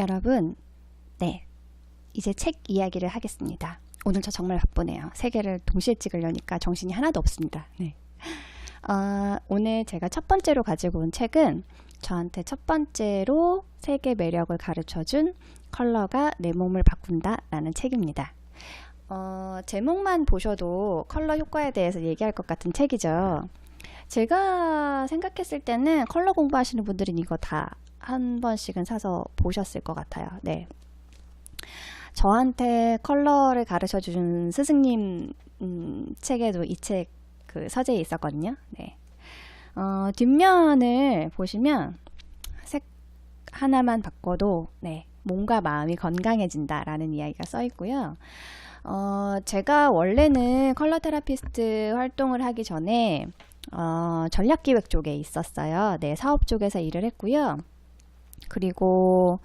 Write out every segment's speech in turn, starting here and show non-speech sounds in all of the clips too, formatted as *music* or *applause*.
여러분, 네. 이제 책 이야기를 하겠습니다. 오늘 저 정말 바쁘네요. 세 개를 동시에 찍으려니까 정신이 하나도 없습니다. 네. 어, 오늘 제가 첫 번째로 가지고 온 책은 저한테 첫 번째로 세계 매력을 가르쳐 준 컬러가 내 몸을 바꾼다 라는 책입니다. 어, 제목만 보셔도 컬러 효과에 대해서 얘기할 것 같은 책이죠. 제가 생각했을 때는 컬러 공부하시는 분들은 이거 다 한 번씩은 사서 보셨을 것 같아요. 네. 저한테 컬러를 가르쳐 준 스승님 음, 책에도 이 책 그 서재에 있었거든요. 네. 어, 뒷면을 보시면 색 하나만 바꿔도 네, 몸과 마음이 건강해진다라는 이야기가 써 있고요. 어, 제가 원래는 컬러 테라피스트 활동을 하기 전에 어, 전략기획 쪽에 있었어요. 네, 사업 쪽에서 일을 했고요. 그리고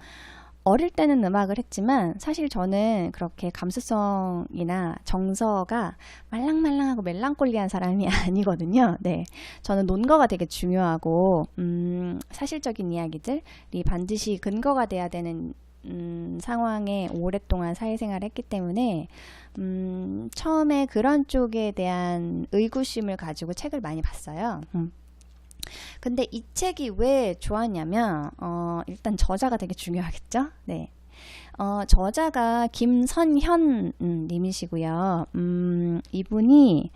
어릴 때는 음악을 했지만 사실 저는 그렇게 감수성이나 정서가 말랑말랑하고 멜랑콜리한 사람이 *laughs* 아니거든요. 네. 저는 논거가 되게 중요하고 음, 사실적인 이야기들이 반드시 근거가 돼야 되는 음, 상황에 오랫동안 사회생활을 했기 때문에 음, 처음에 그런 쪽에 대한 의구심을 가지고 책을 많이 봤어요. 음. 근데 이 책이 왜 좋았냐면 어, 일단 저자가 되게 중요하겠죠. 네. 어, 저자가 김선현 음, 님이시고요. 음, 이분이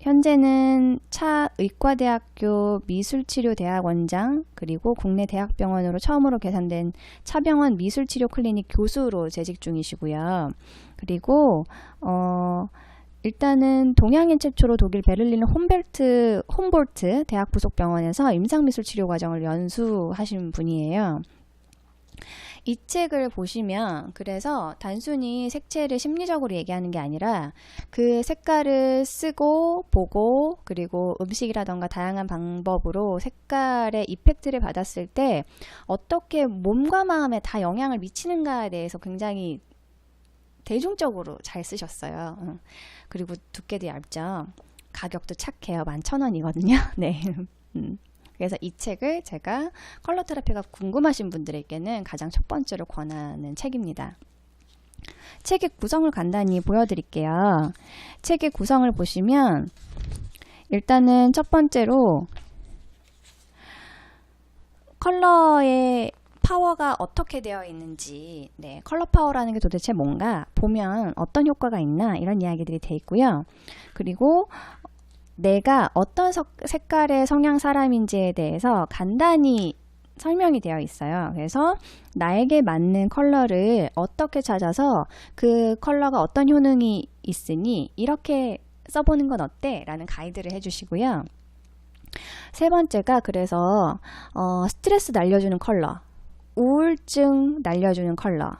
현재는 차 의과대학교 미술치료대학원장 그리고 국내 대학병원으로 처음으로 개선된 차병원 미술치료 클리닉 교수로 재직 중이시고요. 그리고 어, 일단은 동양인 최초로 독일 베를린 홈벨트 홈볼트 대학 부속 병원에서 임상 미술 치료 과정을 연수하신 분이에요. 이 책을 보시면 그래서 단순히 색채를 심리적으로 얘기하는 게 아니라 그 색깔을 쓰고 보고 그리고 음식이라던가 다양한 방법으로 색깔의 이펙트를 받았을 때 어떻게 몸과 마음에 다 영향을 미치는가에 대해서 굉장히 대중적으로 잘 쓰셨어요. 응. 그리고 두께도 얇죠. 가격도 착해요. 11,000원이거든요. *laughs* 네. 음. 그래서 이 책을 제가 컬러 테라피가 궁금하신 분들에게는 가장 첫 번째로 권하는 책입니다. 책의 구성을 간단히 보여드릴게요. 책의 구성을 보시면 일단은 첫 번째로 컬러의 파워가 어떻게 되어 있는지, 네, 컬러 파워라는 게 도대체 뭔가, 보면 어떤 효과가 있나, 이런 이야기들이 돼 있고요. 그리고 내가 어떤 석, 색깔의 성향 사람인지에 대해서 간단히 설명이 되어 있어요. 그래서 나에게 맞는 컬러를 어떻게 찾아서 그 컬러가 어떤 효능이 있으니 이렇게 써보는 건 어때? 라는 가이드를 해주시고요. 세 번째가 그래서 어, 스트레스 날려주는 컬러, 우울증 날려주는 컬러,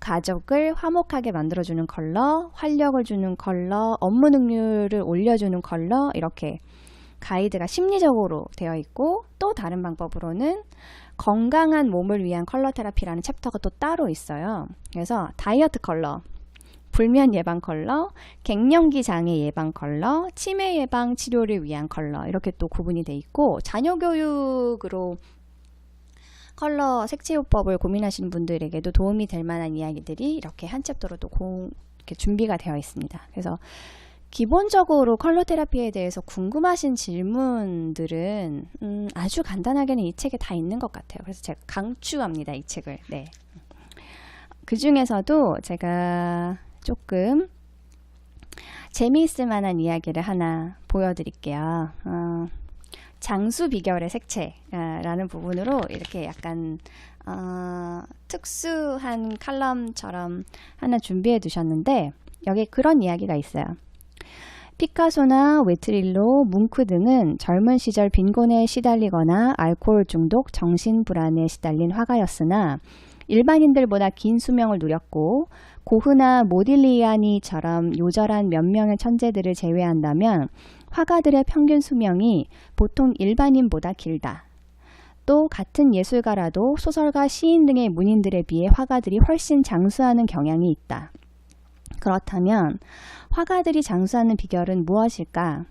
가족을 화목하게 만들어주는 컬러, 활력을 주는 컬러, 업무 능률을 올려주는 컬러 이렇게 가이드가 심리적으로 되어 있고 또 다른 방법으로는 건강한 몸을 위한 컬러 테라피라는 챕터가 또 따로 있어요. 그래서 다이어트 컬러, 불면 예방 컬러, 갱년기 장애 예방 컬러, 치매 예방 치료를 위한 컬러 이렇게 또 구분이 돼 있고 자녀 교육으로 컬러 색채요법을 고민하시는 분들에게도 도움이 될 만한 이야기들이 이렇게 한 챕터로 또 공, 이렇게 준비가 되어 있습니다. 그래서 기본적으로 컬러 테라피에 대해서 궁금하신 질문들은 음, 아주 간단하게는 이 책에 다 있는 것 같아요. 그래서 제가 강추합니다. 이 책을. 네. 그 중에서도 제가 조금 재미있을 만한 이야기를 하나 보여드릴게요. 어, 장수 비결의 색채라는 부분으로 이렇게 약간 어, 특수한 칼럼처럼 하나 준비해 두셨는데 여기 그런 이야기가 있어요. 피카소나 웨트릴로, 뭉크 등은 젊은 시절 빈곤에 시달리거나 알코올 중독, 정신 불안에 시달린 화가였으나 일반인들보다 긴 수명을 누렸고 고흐나 모딜리아니처럼 요절한 몇 명의 천재들을 제외한다면 화가들의 평균 수명이 보통 일반인보다 길다. 또 같은 예술가라도 소설가, 시인 등의 문인들에 비해 화가들이 훨씬 장수하는 경향이 있다. 그렇다면 화가들이 장수하는 비결은 무엇일까?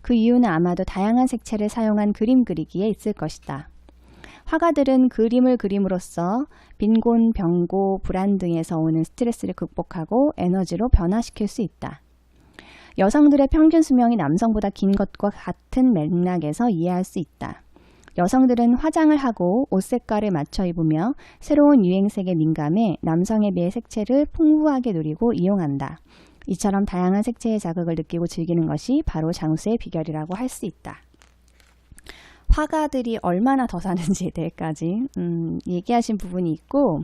그 이유는 아마도 다양한 색채를 사용한 그림 그리기에 있을 것이다. 화가들은 그림을 그림으로써 빈곤, 병고, 불안 등에서 오는 스트레스를 극복하고 에너지로 변화시킬 수 있다. 여성들의 평균 수명이 남성보다 긴 것과 같은 맥락에서 이해할 수 있다. 여성들은 화장을 하고 옷 색깔을 맞춰 입으며 새로운 유행색에 민감해 남성에 비해 색채를 풍부하게 누리고 이용한다. 이처럼 다양한 색채의 자극을 느끼고 즐기는 것이 바로 장수의 비결이라고 할 수 있다. 화가들이 얼마나 더 사는지에 대해까지 음, 얘기하신 부분이 있고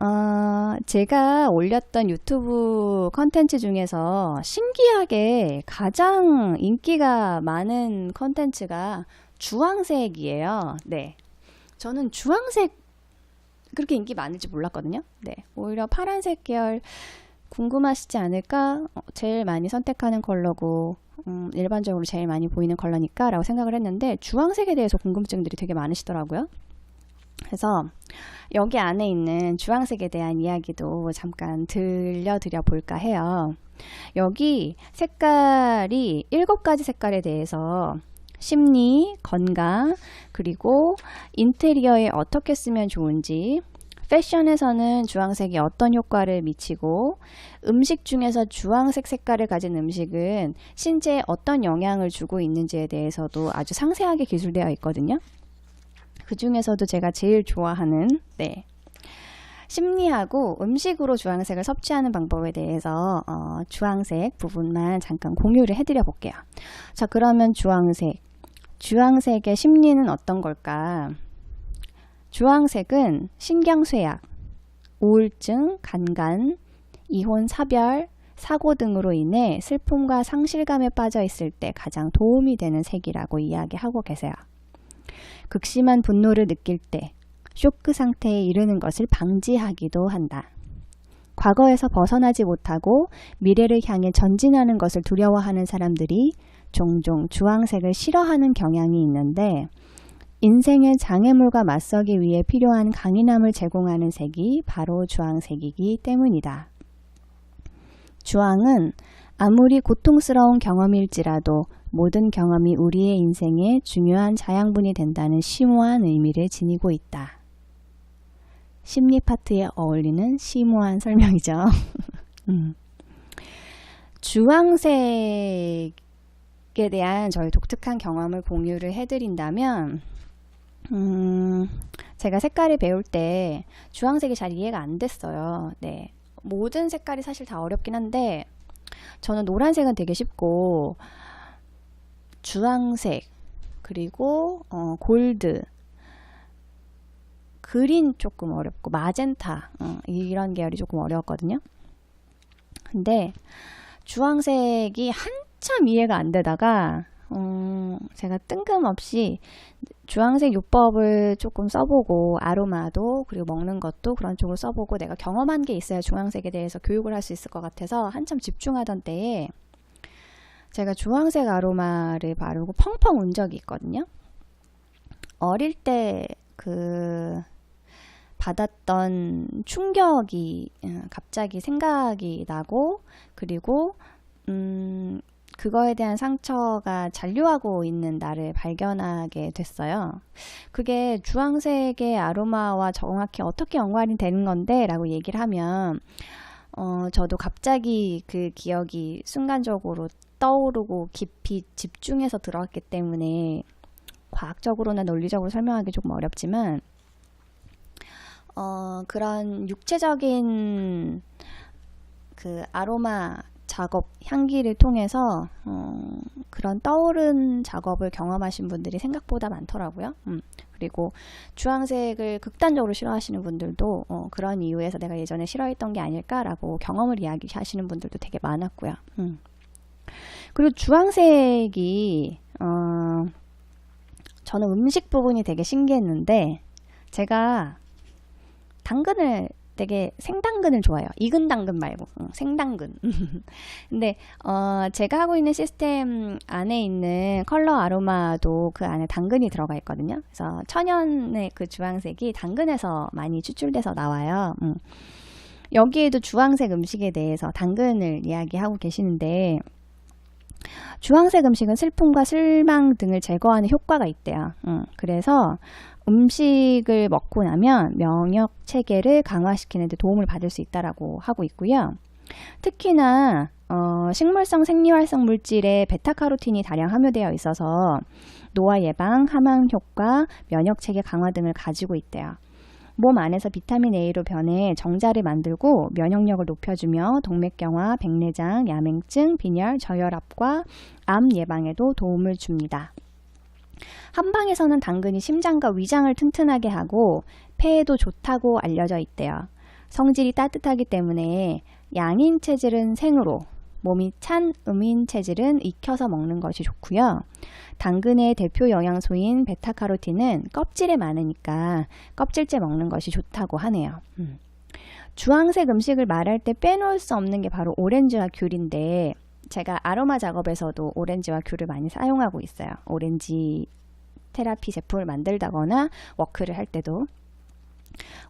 어, 제가 올렸던 유튜브 컨텐츠 중에서 신기하게 가장 인기가 많은 컨텐츠가 주황색이에요. 네. 저는 주황색 그렇게 인기 많을지 몰랐거든요. 네. 오히려 파란색 계열 궁금하시지 않을까? 어, 제일 많이 선택하는 컬러고 음, 일반적으로 제일 많이 보이는 컬러니까 라고 생각을 했는데 주황색에 대해서 궁금증들이 되게 많으시더라고요. 그래서 여기 안에 있는 주황색에 대한 이야기도 잠깐 들려드려 볼까 해요. 여기 색깔이 일곱 가지 색깔에 대해서 심리, 건강, 그리고 인테리어에 어떻게 쓰면 좋은지, 패션에서는 주황색이 어떤 효과를 미치고, 음식 중에서 주황색 색깔을 가진 음식은 신체에 어떤 영향을 주고 있는지에 대해서도 아주 상세하게 기술되어 있거든요. 그 중에서도 제가 제일 좋아하는, 네. 심리하고 음식으로 주황색을 섭취하는 방법에 대해서 어, 주황색 부분만 잠깐 공유를 해드려 볼게요. 자, 그러면 주황색. 주황색의 심리는 어떤 걸까? 주황색은 신경쇠약, 우울증, 간간, 이혼, 사별, 사고 등으로 인해 슬픔과 상실감에 빠져 있을 때 가장 도움이 되는 색이라고 이야기하고 계세요. 극심한 분노를 느낄 때 쇼크 상태에 이르는 것을 방지하기도 한다. 과거에서 벗어나지 못하고 미래를 향해 전진하는 것을 두려워하는 사람들이 종종 주황색을 싫어하는 경향이 있는데 인생의 장애물과 맞서기 위해 필요한 강인함을 제공하는 색이 바로 주황색이기 때문이다. 주황은 아무리 고통스러운 경험일지라도 모든 경험이 우리의 인생에 중요한 자양분이 된다는 심오한 의미를 지니고 있다. 심리 파트에 어울리는 심오한 설명이죠. *laughs* 음. 주황색에 대한 저희 독특한 경험을 공유를 해드린다면, 음, 제가 색깔을 배울 때 주황색이 잘 이해가 안 됐어요. 네. 모든 색깔이 사실 다 어렵긴 한데, 저는 노란색은 되게 쉽고, 주황색, 그리고, 어, 골드, 그린 조금 어렵고 마젠타 어, 이런 계열이 조금 어려웠거든요. 근데 주황색이 한참 이해가 안 되다가 어, 제가 뜬금없이 주황색 요법을 조금 써보고 아로마도 그리고 먹는 것도 그런 쪽으로 써보고 내가 경험한 게 있어야 주황색에 대해서 교육을 할 수 있을 것 같아서 한참 집중하던 때에 제가 주황색 아로마를 바르고 펑펑 운 적이 있거든요. 어릴 때 그 받았던 충격이 어, 갑자기 생각이 나고 그리고 음 그거에 대한 상처가 잔류하고 있는 나를 발견하게 됐어요. 그게 주황색의 아로마와 정확히 어떻게 연관이 되는 건데 라고 얘기를 하면 어, 저도 갑자기 그 기억이 순간적으로 떠오르고 깊이 집중해서 들어왔기 때문에 과학적으로나 논리적으로 설명하기 조금 어렵지만 어, 그런 육체적인 그 아로마 작업, 향기를 통해서 어, 그런 떠오른 작업을 경험하신 분들이 생각보다 많더라고요. 음, 그리고 주황색을 극단적으로 싫어하시는 분들도 어, 그런 이유에서 내가 예전에 싫어했던 게 아닐까라고 경험을 이야기하시는 분들도 되게 많았고요. 음. 그리고 주황색이 어, 저는 음식 부분이 되게 신기했는데 제가 당근을 되게 생당근을 좋아해요. 익은 당근 말고 응, 생당근. *laughs* 근데 어, 제가 하고 있는 시스템 안에 있는 컬러 아로마도 그 안에 당근이 들어가 있거든요. 그래서 천연의 그 주황색이 당근에서 많이 추출돼서 나와요. 음. 여기에도 주황색 음식에 대해서 당근을 이야기하고 계시는데 주황색 음식은 슬픔과 실망 등을 제거하는 효과가 있대요. 음, 그래서 음식을 먹고 나면 면역 체계를 강화시키는 데 도움을 받을 수 있다라고 하고 있고요. 특히나 어, 식물성 생리활성 물질에 베타카로틴이 다량 함유되어 있어서 노화 예방, 함항 효과, 면역 체계 강화 등을 가지고 있대요. 몸 안에서 비타민 A로 변해 정자를 만들고 면역력을 높여주며 동맥경화, 백내장, 야맹증, 빈혈, 저혈압과 암 예방에도 도움을 줍니다. 한방에서는 당근이 심장과 위장을 튼튼하게 하고 폐에도 좋다고 알려져 있대요. 성질이 따뜻하기 때문에 양인 체질은 생으로, 몸이 찬 음인 체질은 익혀서 먹는 것이 좋고요. 당근의 대표 영양소인 베타카로틴은 껍질에 많으니까 껍질째 먹는 것이 좋다고 하네요. 음. 주황색 음식을 말할 때 빼놓을 수 없는 게 바로 오렌지와 귤인데 제가 아로마 작업에서도 오렌지와 귤을 많이 사용하고 있어요. 오렌지 테라피 제품을 만들다거나 워크를 할 때도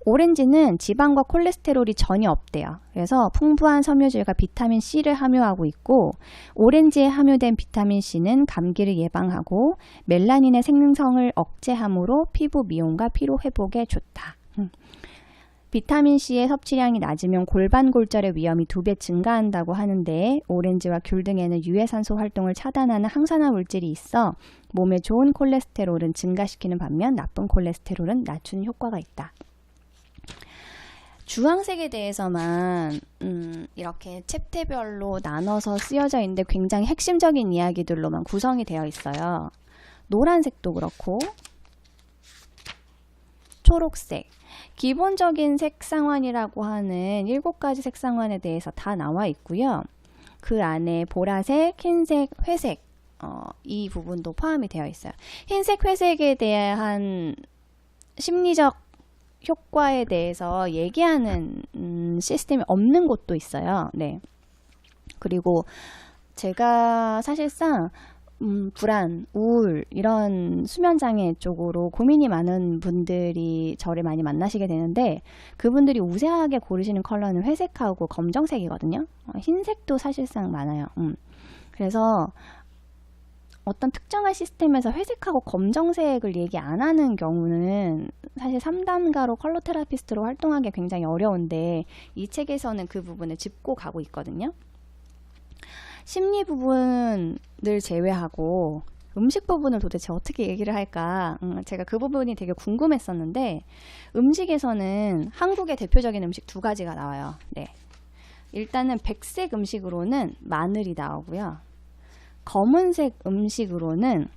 오렌지는 지방과 콜레스테롤이 전혀 없대요. 그래서 풍부한 섬유질과 비타민 C를 함유하고 있고 오렌지에 함유된 비타민 C는 감기를 예방하고 멜라닌의 생성을 억제함으로 피부 미용과 피로 회복에 좋다. 음. 비타민 C의 섭취량이 낮으면 골반 골절의 위험이 두 배 증가한다고 하는데 오렌지와 귤 등에는 유해산소 활동을 차단하는 항산화 물질이 있어 몸에 좋은 콜레스테롤은 증가시키는 반면 나쁜 콜레스테롤은 낮추는 효과가 있다. 주황색에 대해서만 음, 이렇게 챕터별로 나눠서 쓰여져 있는데 굉장히 핵심적인 이야기들로만 구성이 되어 있어요. 노란색도 그렇고 초록색 기본적인 색상환이라고 하는 일곱 가지 색상환에 대해서 다 나와 있고요. 그 안에 보라색, 흰색, 회색 어, 이 부분도 포함이 되어 있어요. 흰색, 회색에 대한 심리적 효과에 대해서 얘기하는 음, 시스템이 없는 곳도 있어요. 네. 그리고 제가 사실상 음, 불안, 우울 이런 수면 장애 쪽으로 고민이 많은 분들이 저를 많이 만나시게 되는데 그분들이 우세하게 고르시는 컬러는 회색하고 검정색이거든요. 어, 흰색도 사실상 많아요. 음. 그래서 어떤 특정한 시스템에서 회색하고 검정색을 얘기 안 하는 경우는 사실 3단가로 컬러 테라피스트로 활동하기 굉장히 어려운데 이 책에서는 그 부분을 짚고 가고 있거든요. 심리 부분을 제외하고 음식 부분을 도대체 어떻게 얘기를 할까? 음, 제가 그 부분이 되게 궁금했었는데 음식에서는 한국의 대표적인 음식 두 가지가 나와요. 네. 일단은 백색 음식으로는 마늘이 나오고요. 검은색 음식으로는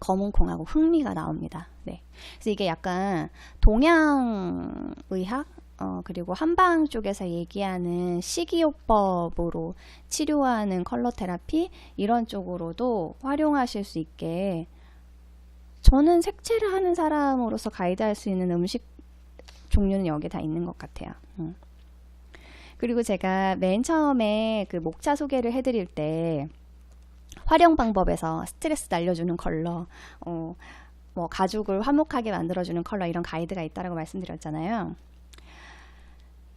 검은콩하고 흑미가 나옵니다. 네. 그래서 이게 약간 동양의학 어, 그리고 한방 쪽에서 얘기하는 식이요법으로 치료하는 컬러 테라피 이런 쪽으로도 활용하실 수 있게 저는 색채를 하는 사람으로서 가이드할 수 있는 음식 종류는 여기 다 있는 것 같아요. 음. 그리고 제가 맨 처음에 그 목차 소개를 해드릴 때 활용 방법에서 스트레스 날려주는 컬러, 어, 뭐 가죽을 화목하게 만들어주는 컬러 이런 가이드가 있다고 말씀드렸잖아요.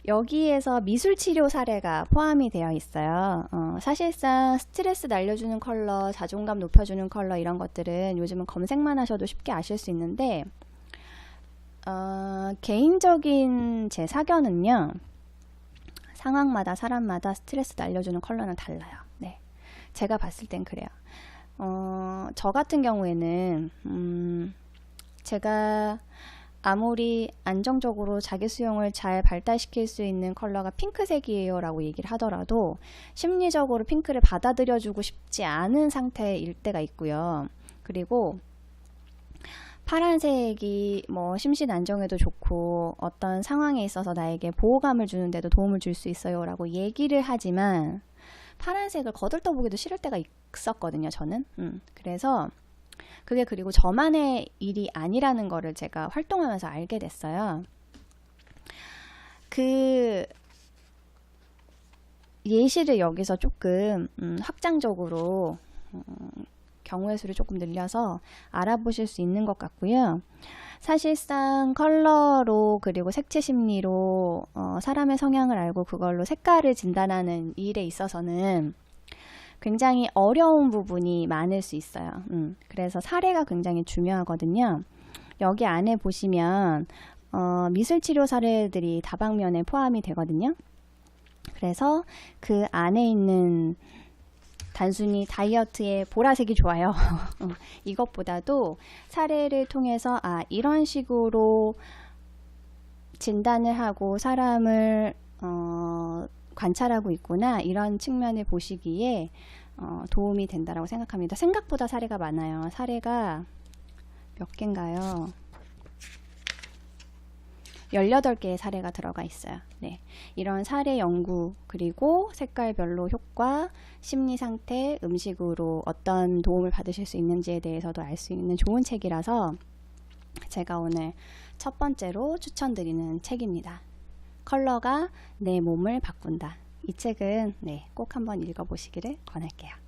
여기에서 미술 치료 사례가 포함이 되어 있어요. 어, 사실상 스트레스 날려주는 컬러, 자존감 높여주는 컬러 이런 것들은 요즘은 검색만 하셔도 쉽게 아실 수 있는데 어, 개인적인 제 사견은요. 상황마다 사람마다 스트레스 날려주는 컬러는 달라요. 네. 제가 봤을 땐 그래요. 어, 저 같은 경우에는 음, 제가 아무리 안정적으로 자기 수용을 잘 발달시킬 수 있는 컬러가 핑크색이에요 라고 얘기를 하더라도 심리적으로 핑크를 받아들여주고 싶지 않은 상태일 때가 있고요. 그리고 파란색이 뭐 심신 안정에도 좋고 어떤 상황에 있어서 나에게 보호감을 주는데도 도움을 줄 수 있어요 라고 얘기를 하지만 파란색을 거들떠보기도 싫을 때가 있었거든요 저는 음, 그래서 그게 그리고 저만의 일이 아니라는 거를 제가 활동하면서 알게 됐어요. 그 예시를 여기서 조금 음, 확장적으로 음, 경우의 수를 조금 늘려서 알아보실 수 있는 것 같고요. 사실상 컬러로 그리고 색채 심리로 어, 사람의 성향을 알고 그걸로 색깔을 진단하는 일에 있어서는 굉장히 어려운 부분이 많을 수 있어요. 음, 그래서 사례가 굉장히 중요하거든요. 여기 안에 보시면 어, 미술치료 사례들이 다방면에 포함이 되거든요. 그래서 그 안에 있는 단순히 다이어트에 보라색이 좋아요. *laughs* 어, 이것보다도 사례를 통해서 아 이런 식으로 진단을 하고 사람을 어, 관찰하고 있구나 이런 측면을 보시기에 어, 도움이 된다라고 생각합니다. 생각보다 사례가 많아요. 사례가 몇 개인가요? 18개의 사례가 들어가 있어요. 네. 이런 사례 연구, 그리고 색깔별로 효과, 심리 상태, 음식으로 어떤 도움을 받으실 수 있는지에 대해서도 알 수 있는 좋은 책이라서 제가 오늘 첫 번째로 추천드리는 책입니다. 컬러가 내 몸을 바꾼다. 이 책은 네, 꼭 한번 읽어보시기를 권할게요.